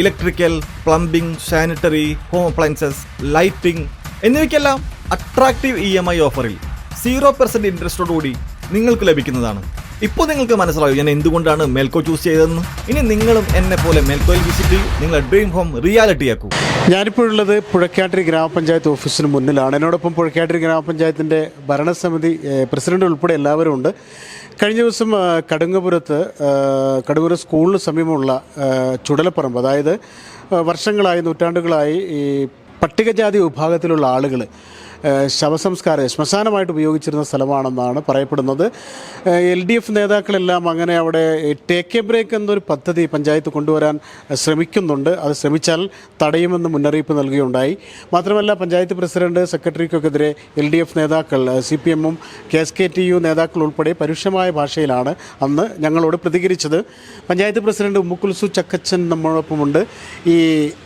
Electrical plumbing sanitary home appliances lighting എന്നിവയ്ക്കെല്ലാം attractive E M I ഓഫറിൽ zero percent ഇൻട്രസ്റ്റോടുകൂടി നിങ്ങൾക്ക് ലഭിക്കുന്നതാണ്. ഇപ്പോൾ നിങ്ങൾക്ക് മനസ്സിലാവും ഞാൻ എന്തുകൊണ്ടാണ് മെൽക്കോ ചൂസ് ചെയ്തതെന്ന്? ഇനി നിങ്ങളും എന്നെ പോലെ മേൽക്കോയിൽ വിസിറ്റ് ചെയ്യും. നിങ്ങളുടെ ഡ്രീം ഹോം ആക്കൂ. ഞാനിപ്പോഴുള്ളത് പുഴക്കാട്ടിരി ഗ്രാമപഞ്ചായത്ത് ഓഫീസിന് മുന്നിലാണ്. എന്നോടൊപ്പം പുഴക്കാട്ടിരി ഗ്രാമപഞ്ചായത്തിന്റെ ഭരണസമിതി പ്രസിഡന്റ് ഉൾപ്പെടെ എല്ലാവരും ഉണ്ട്. കഴിഞ്ഞ ദിവസം കടുങ്ങപുരത്ത് ആ, കടുങ്ങപുരം സ്കൂളിന് സമീപമുള്ള ചുടലപ്പറമ്പ് അതായത് വർഷങ്ങളായി നൂറ്റാണ്ടുകളായി ഈ പട്ടികജാതി വിഭാഗത്തിലുള്ള ആളുകൾ ശവസംസ്കാരം ശ്മശാനമായിട്ട് ഉപയോഗിച്ചിരുന്ന സ്ഥലമാണെന്നാണ് പറയപ്പെടുന്നത്. എൽ ഡി എഫ് നേതാക്കളെല്ലാം അങ്ങനെ അവിടെ ടേക്ക് എ ബ്രേക്ക് എന്നൊരു പദ്ധതി പഞ്ചായത്ത് കൊണ്ടുവരാൻ ശ്രമിക്കുന്നുണ്ട്. അത് ശ്രമിച്ചാൽ തടയുമെന്ന് മുന്നറിയിപ്പ് നൽകുകയുണ്ടായി. മാത്രമല്ല പഞ്ചായത്ത് പ്രസിഡന്റ് സെക്രട്ടറിക്കൊക്കെതിരെ എൽ ഡി എഫ് നേതാക്കൾ സി പി എമ്മും K S K T U നേതാക്കൾ ഉൾപ്പെടെ പരുഷമായ ഭാഷയിലാണ് അന്ന് ഞങ്ങളോട് പ്രതികരിച്ചത്. പഞ്ചായത്ത് പ്രസിഡന്റ് ഉമ്മുക്കുൽസു ചക്കച്ചൻ നമ്മളോടൊപ്പമുണ്ട് ഈ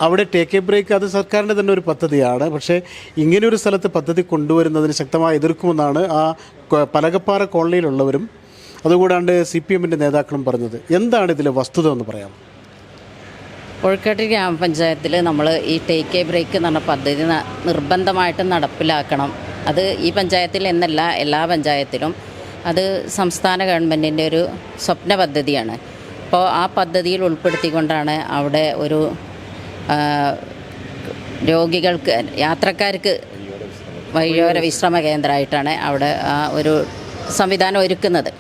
അവിടെ ടേക്ക് എ ബ്രേക്ക് അത് സർക്കാരിന്റെ തന്നെ ഒരു പദ്ധതിയാണ്. പക്ഷേ ഇങ്ങനെയൊരു സ്ഥലത്ത് പദ്ധതി കൊണ്ടുവരുന്നതിന് ശക്തമായി എതിർക്കുമെന്നാണ് ആ പലകപ്പാറ കോളനിയിലുള്ളവരും അതുകൂടാണ്ട് സി പി എമ്മിന്റെ നേതാക്കളും പറഞ്ഞത്. എന്താണ് ഇതിലെ വസ്തുത എന്ന് പറയാം കോഴിക്കാട്ട് ഗ്രാമപഞ്ചായത്തിൽ നമ്മൾ ഈ ടേക്ക് എ ബ്രേക്ക് എന്ന് പറഞ്ഞ പദ്ധതി നിർബന്ധമായിട്ട് നടപ്പിലാക്കണം. അത് ഈ പഞ്ചായത്തിൽ എന്നല്ല എല്ലാ പഞ്ചായത്തിലും. അത് സംസ്ഥാന ഗവൺമെന്റിന്റെ ഒരു സ്വപ്ന പദ്ധതിയാണ്. അപ്പോൾ ആ പദ്ധതിയിൽ ഉൾപ്പെടുത്തിക്കൊണ്ടാണ് അവിടെ ഒരു രോഗികൾക്ക് യാത്രക്കാർക്ക് വഴിയോര വിശ്രമ കേന്ദ്രമായിട്ടാണ് അവിടെ ഒരു സംവിധാനം ഒരുക്കുന്നത്.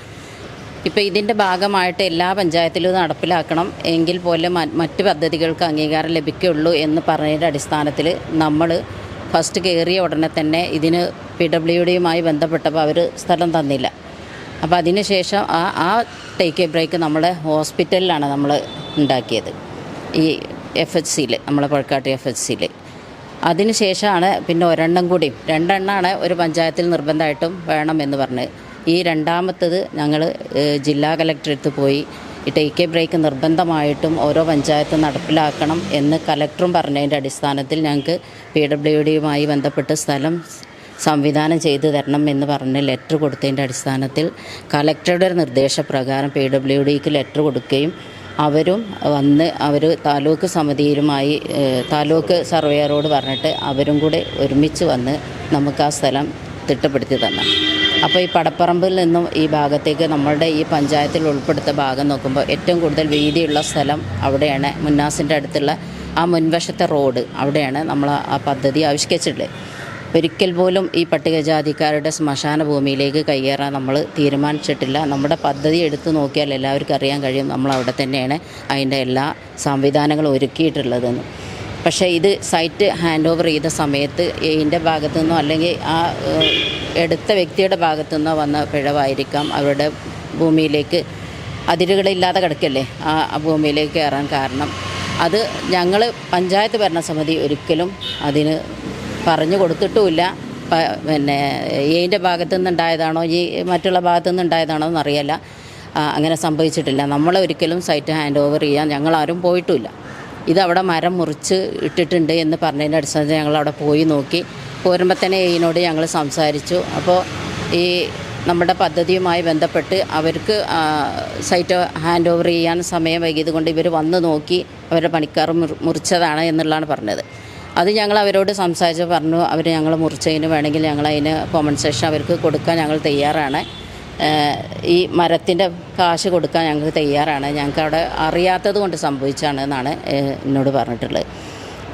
ഇപ്പോൾ ഇതിന്റെ ഭാഗമായിട്ട് എല്ലാ പഞ്ചായത്തിലും നടപ്പിലാക്കണം എങ്കിൽ പോലും മറ്റ് പദ്ധതികൾക്ക് അംഗീകാരം ലഭിക്കുകയുള്ളൂ എന്ന് പറഞ്ഞതിന്റെ അടിസ്ഥാനത്തിൽ നമ്മൾ ഫസ്റ്റ് കയറിയ ഉടനെ തന്നെ ഇതിന് പി ഡബ്ല്യു ഡിയുമായി ബന്ധപ്പെട്ടപ്പോൾ അവർ സ്ഥലം തന്നില്ല. അപ്പോൾ അതിനുശേഷം ആ ആ ടേക്ക് എ ബ്രേക്ക് നമ്മളെ ഹോസ്പിറ്റലിലാണ് നമ്മൾ ഉണ്ടാക്കിയത്. ഈ എഫ് എച്ച് സിയിൽ നമ്മളെ പുഴക്കാട്ട് എഫ് എച്ച് സിയിൽ അതിനുശേഷമാണ് പിന്നെ ഒരെണ്ണം കൂടി. രണ്ടെണ്ണമാണ് ഒരു പഞ്ചായത്തിൽ നിർബന്ധമായിട്ടും വേണമെന്ന് പറഞ്ഞ്. ഈ രണ്ടാമത്തത് ഞങ്ങൾ ജില്ലാ കലക്ടറെടുത്ത് പോയി. ഈ ടേക്ക് എ ബ്രേക്ക് നിർബന്ധമായിട്ടും ഓരോ പഞ്ചായത്തും നടപ്പിലാക്കണം എന്ന് കലക്ടറും പറഞ്ഞതിന്റെ അടിസ്ഥാനത്തിൽ ഞങ്ങൾക്ക് പി ഡബ്ല്യു ഡിയുമായി ബന്ധപ്പെട്ട് സ്ഥലം സംവിധാനം ചെയ്തു തരണം എന്ന് പറഞ്ഞ് ലെറ്റർ കൊടുത്തതിന്റെ അടിസ്ഥാനത്തിൽ കലക്ടറുടെ നിർദ്ദേശപ്രകാരം പി ഡബ്ല്യു ഡിക്ക് ലെറ്റർ കൊടുക്കുകയും അവരും വന്ന് അവർ താലൂക്ക് സമിതിയിലുമായി താലൂക്ക് സർവേയറോട് പറഞ്ഞിട്ട് അവരും കൂടെ ഒരുമിച്ച് വന്ന് നമുക്ക് ആ സ്ഥലം തിട്ടപ്പെടുത്തി തന്ന. അപ്പോൾ ഈ പടപ്പറമ്പിൽ നിന്നും ഈ ഭാഗത്തേക്ക് നമ്മളുടെ ഈ പഞ്ചായത്തിൽ ഉൾപ്പെടുത്ത ഭാഗം നോക്കുമ്പോൾ ഏറ്റവും കൂടുതൽ വീതിയുള്ള സ്ഥലം അവിടെയാണ് മുന്നാസിന്റെ അടുത്തുള്ള ആ മുൻവശത്തെ റോഡ്. അവിടെയാണ് നമ്മൾ ആ പദ്ധതി ആവിഷ്കരിച്ചിട്ടുള്ളത്. ഒരിക്കൽ പോലും ഈ പട്ടികജാതിക്കാരുടെ ശ്മശാന ഭൂമിയിലേക്ക് കയ്യേറാൻ നമ്മൾ തീരുമാനിച്ചിട്ടില്ല. നമ്മുടെ പദ്ധതി എടുത്തു നോക്കിയാൽ എല്ലാവർക്കും അറിയാൻ കഴിയും നമ്മൾ അവിടെ തന്നെയാണ് അതിന്റെ എല്ലാ സംവിധാനങ്ങളും ഒരുക്കിയിട്ടുള്ളതെന്ന്. പക്ഷേ ഇത് സൈറ്റ് ഹാൻഡ് ഓവർ ചെയ്ത സമയത്ത് ഇതിന്റെ ഭാഗത്തു നിന്നോ അല്ലെങ്കിൽ ആ എടുത്ത വ്യക്തിയുടെ ഭാഗത്തു നിന്നോ വന്ന പിഴവായിരിക്കാം. അവരുടെ ഭൂമിയിലേക്ക് അതിരുകളില്ലാതെ കിടക്കല്ലേ ആ ഭൂമിയിലേക്ക് കയറാൻ കാരണം. അത് ഞങ്ങൾ പഞ്ചായത്ത് ഭരണസമിതി ഒരിക്കലും അതിന് പറഞ്ഞു കൊടുത്തിട്ടുമില്ല. പിന്നെ എയിന്റെ ഭാഗത്തു നിന്നുണ്ടായതാണോ ഈ മറ്റുള്ള ഭാഗത്തു നിന്നുണ്ടായതാണോ എന്നറിയില്ല അങ്ങനെ സംഭവിച്ചിട്ടില്ല. നമ്മളെ ഒരിക്കലും സൈറ്റ് ഹാൻഡ് ഓവർ ചെയ്യാൻ ഞങ്ങളാരും പോയിട്ടുമില്ല ഇതവിടെ മരം മുറിച്ച് ഇട്ടിട്ടുണ്ട് എന്ന് പറഞ്ഞതിന്റെ അടിസ്ഥാനത്തിൽ ഞങ്ങളവിടെ പോയി നോക്കി. പോരുമ്പോൾ തന്നെ എയിനോട് ഞങ്ങൾ സംസാരിച്ചു. അപ്പോൾ ഈ നമ്മുടെ പദ്ധതിയുമായി ബന്ധപ്പെട്ട് അവർക്ക് സൈറ്റ് ഹാൻഡ് ഓവർ ചെയ്യാൻ സമയം വൈകിയത് കൊണ്ട് ഇവർ വന്ന് നോക്കി അവരുടെ പണിക്കാർ മുറി- മുറിച്ചതാണ് എന്നുള്ളതാണ് പറഞ്ഞത്. അത് ഞങ്ങൾ അവരോട് സംസാരിച്ച് പറഞ്ഞു അവർ ഞങ്ങൾ മുറിച്ചതിന് വേണമെങ്കിൽ ഞങ്ങൾ അതിന് കോമ്പൻസേഷൻ അവർക്ക് കൊടുക്കാൻ ഞങ്ങൾ തയ്യാറാണ്. ഈ മരത്തിന്റെ കാശ് കൊടുക്കാൻ ഞങ്ങൾക്ക് തയ്യാറാണ്. ഞങ്ങൾക്ക് അവിടെ അറിയാത്തത് കൊണ്ട് സംഭവിച്ചാണ് എന്നാണ് എന്നോട് പറഞ്ഞിട്ടുള്ളത്.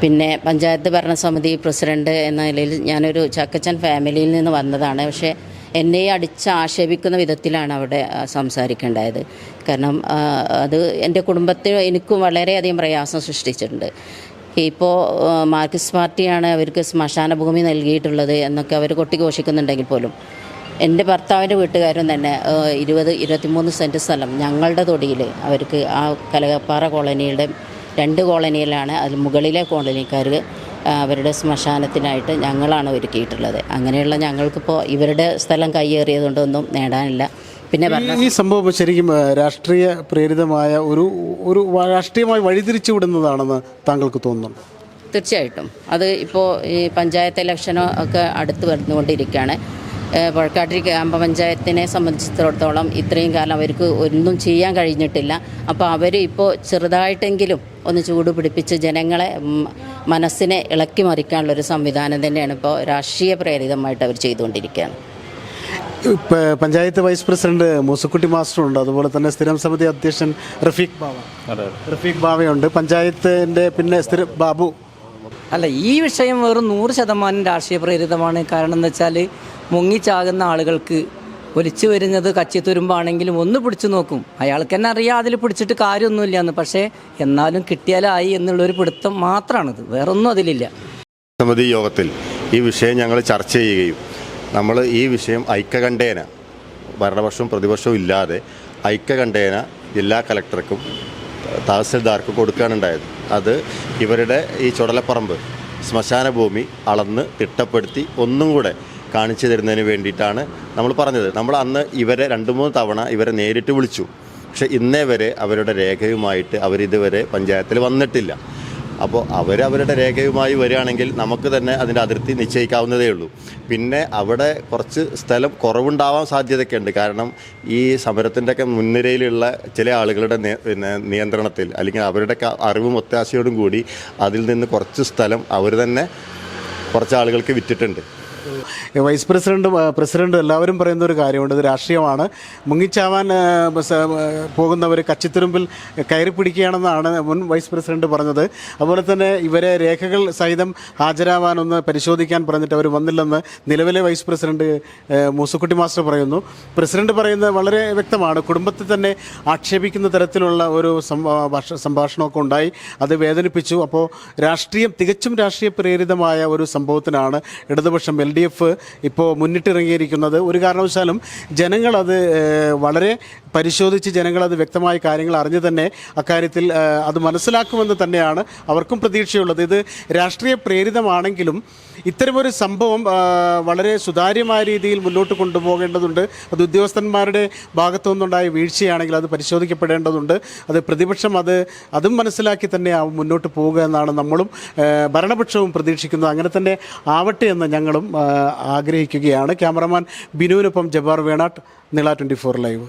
പിന്നെ പഞ്ചായത്ത് ഭരണസമിതി പ്രസിഡന്റ് എന്ന നിലയിൽ ഞാനൊരു ചക്കച്ചൻ ഫാമിലിയിൽ നിന്ന് വന്നതാണ്. പക്ഷേ എന്നെ അടിച്ച് ആക്ഷേപിക്കുന്ന വിധത്തിലാണ് അവിടെ സംസാരിക്കേണ്ടത്. കാരണം അത് എന്റെ കുടുംബത്തിൽ എനിക്കും വളരെയധികം പ്രയാസം സൃഷ്ടിച്ചിട്ടുണ്ട്. ഇപ്പോൾ മാർക്സിസ്റ്റ് പാർട്ടിയാണ് അവർക്ക് ശ്മശാന ഭൂമി നൽകിയിട്ടുള്ളത് എന്നൊക്കെ അവർ കൊട്ടിഘോഷിക്കുന്നുണ്ടെങ്കിൽ പോലും. എന്റെ ഭർത്താവിന്റെ വീട്ടുകാരും തന്നെ ഇരുപത് ഇരുപത്തിമൂന്ന് സെന്റ് സ്ഥലം ഞങ്ങളുടെ തൊടിയിൽ അവർക്ക് ആ കലകപ്പാറ കോളനിയുടെ രണ്ട് കോളനിയിലാണ് അതിൽ മുകളിലെ കോളനിക്കാർ അവരുടെ ശ്മശാനത്തിനായിട്ട് ഞങ്ങളാണ് ഒരുക്കിയിട്ടുള്ളത്. അങ്ങനെയുള്ള ഞങ്ങൾക്കിപ്പോൾ ഇവരുടെ സ്ഥലം കയ്യേറിയതുകൊണ്ടൊന്നും നേടാനില്ല. പിന്നെ ഈ സംഭവം ശരിക്കും രാഷ്ട്രീയ പ്രേരിതമായ ഒരു ഒരു രാഷ്ട്രീയമായി വഴിതിരിച്ചു വിടുന്നതാണെന്ന് താങ്കൾക്ക് തോന്നുന്നു തീർച്ചയായിട്ടും. അത് ഇപ്പോൾ ഈ പഞ്ചായത്ത് ഇലക്ഷനോ ഒക്കെ അടുത്ത് വരുന്നുകൊണ്ടിരിക്കുകയാണ് പുഴക്കാട്ടിരി ഗ്രാമപഞ്ചായത്തിനെ സംബന്ധിച്ചിടത്തോളം ഇത്രയും കാലം അവർക്ക് ഒന്നും ചെയ്യാൻ കഴിഞ്ഞിട്ടില്ല. അപ്പോൾ അവർ ഇപ്പോൾ ചെറുതായിട്ടെങ്കിലും ഒന്ന് ചൂട് പിടിപ്പിച്ച് ജനങ്ങളെ മനസ്സിനെ ഇളക്കി മറിക്കാനുള്ളൊരു സംവിധാനം തന്നെയാണ് ഇപ്പോൾ രാഷ്ട്രീയ പ്രേരിതമായിട്ട് അവർ ചെയ്തുകൊണ്ടിരിക്കുകയാണ്. Panchayat vice president Moosakutty master ഉണ്ട്. അതുപോലെ തന്നെ സ്ഥിരം സമിതി അധ്യക്ഷൻ റഫീഖ് ബാവ. റഫീഖ് ബാവയുണ്ട്. പഞ്ചായത്തിന്റെ പിന്നെ സ്ഥിര ബാബു. അല്ല ഈ വിഷയം വെറും നൂറ് ശതമാനം രാഷ്ട്രീയ പ്രേരിതമാണ്. കാരണം എന്ന് വെച്ചാൽ മുങ്ങിച്ചാകുന്ന ആളുകൾക്ക് ഒലിച്ചു വരുന്നത് കച്ചിത്തുരുമ്പാണെങ്കിലും ഒന്ന് പിടിച്ചു നോക്കും. അയാൾക്ക് തന്നെ അറിയാം അതിൽ പിടിച്ചിട്ട് കാര്യമൊന്നുമില്ല എന്ന് പക്ഷേ എന്നാലും കിട്ടിയാലായി എന്നുള്ളൊരു പിടുത്തം മാത്രമാണിത് വേറൊന്നും അതിലില്ല. സമിതി യോഗത്തിൽ ഈ വിഷയം ഞങ്ങൾ ചർച്ച ചെയ്യുകയും നമ്മൾ ഈ വിഷയം ഐക്യകണ്ഠേന ഭരണപക്ഷവും പ്രതിപക്ഷവും ഇല്ലാതെ ഐക്യകണ്ഠേന ജില്ലാ കലക്ടർക്കും തഹസിൽദാർക്കും കൊടുക്കാനുണ്ടായത് അത് ഇവരുടെ ഈ ചുടലപ്പറമ്പ് ശ്മശാന ഭൂമി അളന്ന് തിട്ടപ്പെടുത്തി ഒന്നും കൂടെ കാണിച്ചു തരുന്നതിന് വേണ്ടിയിട്ടാണ് നമ്മൾ പറഞ്ഞത്. നമ്മൾ അന്ന് ഇവരെ രണ്ട് മൂന്ന് തവണ ഇവരെ നേരിട്ട് വിളിച്ചു. പക്ഷേ ഇന്നേ വരെ അവരുടെ രേഖയുമായിട്ട് അവരിതുവരെ പഞ്ചായത്തിൽ വന്നിട്ടില്ല. അപ്പോൾ അവരവരുടെ രേഖയുമായി വരികയാണെങ്കിൽ നമുക്ക് തന്നെ അതിന്റെ അതിർത്തി നിശ്ചയിക്കാവുന്നതേ ഉള്ളൂ. പിന്നെ അവിടെ കുറച്ച് സ്ഥലം കുറവുണ്ടാവാൻ സാധ്യതയൊക്കെ ഉണ്ട് കാരണം ഈ സമരത്തിന്റെയൊക്കെ മുൻനിരയിലുള്ള ചില ആളുകളുടെ പിന്നെ നിയന്ത്രണത്തിൽ അല്ലെങ്കിൽ അവരുടെ അറിവും ഒത്താശയോടും കൂടി അതിൽ നിന്ന് കുറച്ച് സ്ഥലം അവർ തന്നെ കുറച്ച് ആളുകൾക്ക് വിറ്റിട്ടുണ്ട്. വൈസ് പ്രസിഡന്റും പ്രസിഡന്റും എല്ലാവരും പറയുന്ന ഒരു കാര്യമുണ്ട്. ഇത് രാഷ്ട്രീയമാണ്. മുങ്ങിച്ചാവാൻ പോകുന്നവർ കച്ചിത്തുരുമ്പിൽ കയറി പിടിക്കുകയാണെന്നാണ് മുൻ വൈസ് പ്രസിഡന്റ് പറഞ്ഞത്. അതുപോലെ തന്നെ ഇവരെ രേഖകൾ സഹിതം ഹാജരാവാനൊന്ന് പരിശോധിക്കാൻ പറഞ്ഞിട്ട് അവർ വന്നില്ലെന്ന് നിലവിലെ വൈസ് പ്രസിഡന്റ് മൂസുക്കുട്ടി മാസ്റ്റർ പറയുന്നു. പ്രസിഡന്റ് പറയുന്നത് വളരെ വ്യക്തമാണ്. കുടുംബത്തെ തന്നെ ആക്ഷേപിക്കുന്ന തരത്തിലുള്ള ഒരു സംഭാ- ഭാഷ- സംഭാഷണമൊക്കെ ഉണ്ടായി. അത് വേദനിപ്പിച്ചു. അപ്പോൾ രാഷ്ട്രീയം തികച്ചും രാഷ്ട്രീയ പ്രേരിതമായ ഒരു സംഭവത്തിനാണ് ഇടതുപക്ഷം എൽ ഡി എഫ് ഇപ്പോൾ മുന്നിട്ടിറങ്ങിയിരിക്കുന്നത്. ഒരു കാരണവശാലും ജനങ്ങളത് വളരെ പരിശോധിച്ച് ജനങ്ങളത് വ്യക്തമായ കാര്യങ്ങൾ അറിഞ്ഞു തന്നെ അക്കാര്യത്തിൽ അത് മനസ്സിലാക്കുമെന്ന് തന്നെയാണ് അവർക്കും പ്രതീക്ഷയുള്ളത്. ഇത് രാഷ്ട്രീയ പ്രേരിതമാണെങ്കിലും ഇത്തരമൊരു സംഭവം വളരെ സുതാര്യമായ രീതിയിൽ മുന്നോട്ട് കൊണ്ടുപോകേണ്ടതുണ്ട്. അത് ഉദ്യോഗസ്ഥന്മാരുടെ ഭാഗത്തു നിന്നുണ്ടായ വീഴ്ചയാണെങ്കിൽ അത് പരിശോധിക്കപ്പെടേണ്ടതുണ്ട്. അത് പ്രതിപക്ഷം അത് അതും മനസ്സിലാക്കി തന്നെ മുന്നോട്ട് പോവുക എന്നാണ് നമ്മളും ഭരണപക്ഷവും പ്രതീക്ഷിക്കുന്നത്. അങ്ങനെ തന്നെ ആവട്ടെ എന്ന് ഞങ്ങളും ആഗ്രഹിക്കുകയാണ്. Cameraman ബിനുവിനൊപ്പം Jabbar Venat Nila twenty four live.